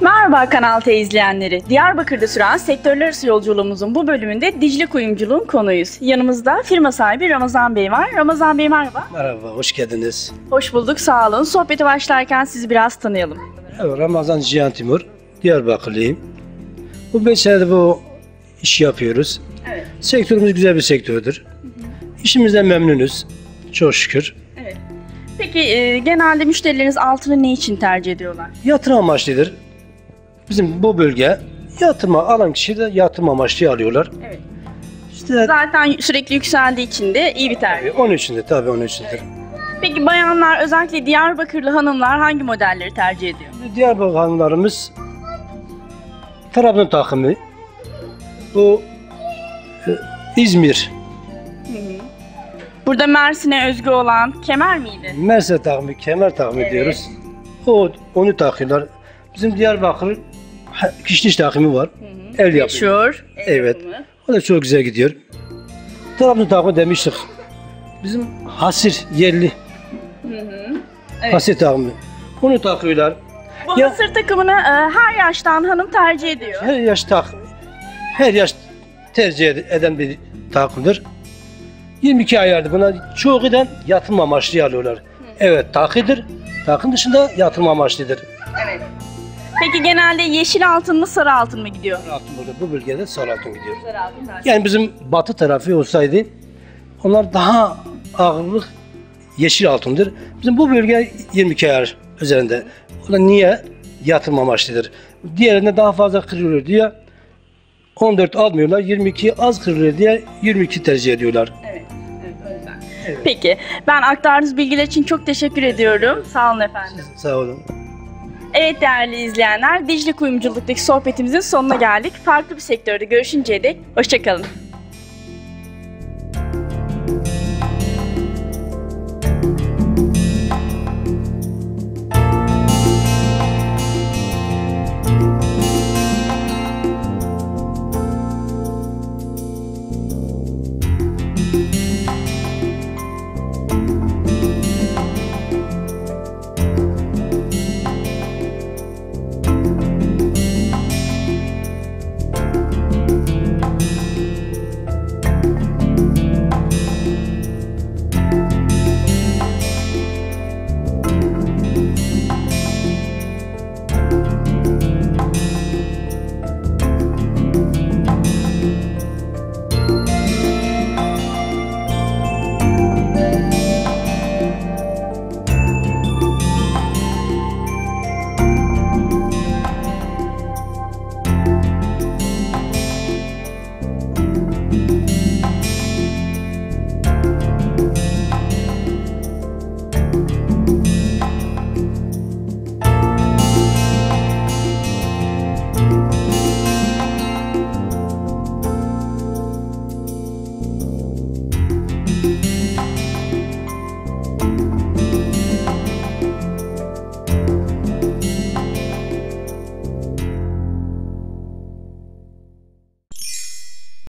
Merhaba Kanal T izleyenleri. Diyarbakır'da süren sektörler arası yolculuğumuzun bu bölümünde Dicle Kuyumculuğun konuyuz. Yanımızda firma sahibi Ramazan Bey var. Ramazan Bey merhaba. Merhaba, hoş geldiniz. Hoş bulduk, sağ olun. Sohbeti başlarken sizi biraz tanıyalım. Evet, Ramazan Cihan Timur, Diyarbakırlıyım. Bu beş senedir bu iş yapıyoruz. Evet. Sektörümüz güzel bir sektördür. İşimizden memnunuz, çok şükür. Evet. Peki e, genelde müşterileriniz altını ne için tercih ediyorlar? Yatırım amaçlıdır. Bizim bu bölge yatırma alan kişi de yatırım amaçlı alıyorlar. Evet. İşte Zaten sürekli yükseldiği için de iyi bir tercih. onun içindir, tabii onun içindir. Peki bayanlar özellikle Diyarbakırlı hanımlar hangi modelleri tercih ediyor? Diyarbakır hanımlarımız Trabzon takımı, bu e, İzmir Burada Mersin'e özgü olan kemer miydi? Merse takımı, kemer takımı Evet. diyoruz. O onu takıyorlar. Bizim Diyarbakır kişniş takımı var. El yapımı. Meşhur. Evet. yapımı. O da çok güzel gidiyor. Trabzon takımı demiştik. Bizim hasir yerli Evet. hasir takımı. Onu takıyorlar. Bu Ya- hasır takımını e, her yaştan hanım tercih ediyor. Her yaş tak her yaş tercih ed- eden bir takımdır. 22 ayardı buna çoğu giden yatırım amaçlı alıyorlar. Evet takıdır. Takım dışında yatırım amaçlıdır. Evet. Peki genelde yeşil altın mı sarı altın mı gidiyor? Altın burada bu bölgede sarı altın gidiyor. Sarı altın. Yani bizim batı tarafı olsaydı onlar daha ağırlık yeşil altındır. Bizim bu bölge 22 ayar üzerinde. O da niye? Yatırım amaçlıdır. Diğerinde daha fazla kırılıyor diye 14 almıyorlar. 22 az kırılıyor diye 22 tercih ediyorlar. Evet. evet, o yüzden. Evet. Peki ben aktardığınız bilgiler için çok teşekkür ediyorum. Sağ olun efendim. Sağ olun. Evet değerli izleyenler Dicle Kuyumculuk'taki sohbetimizin sonuna geldik. Farklı bir sektörde görüşünceye dek hoşçakalın.